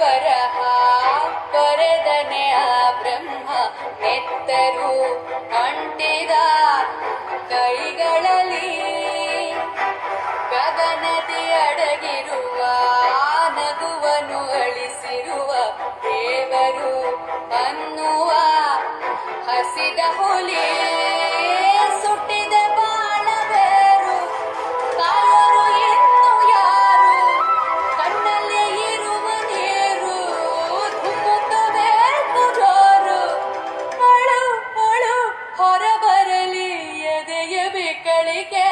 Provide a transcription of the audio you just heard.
ಬರಹ ಪರದನೆ ಆ ಬ್ರಹ್ಮ ನೆತ್ತರು ಅಂಟಿದ ಕೈಗಳಲ್ಲಿ. ಗಗನದಿ ಅಡಗಿರುವ ನಗುವನು ಅಳಿಸಿರುವ ದೇವರು ಅನ್ನುವ ಹಸಿದ ಹುಲಿ. ಮೆರೆಯಬೇಕಳಿಗೆ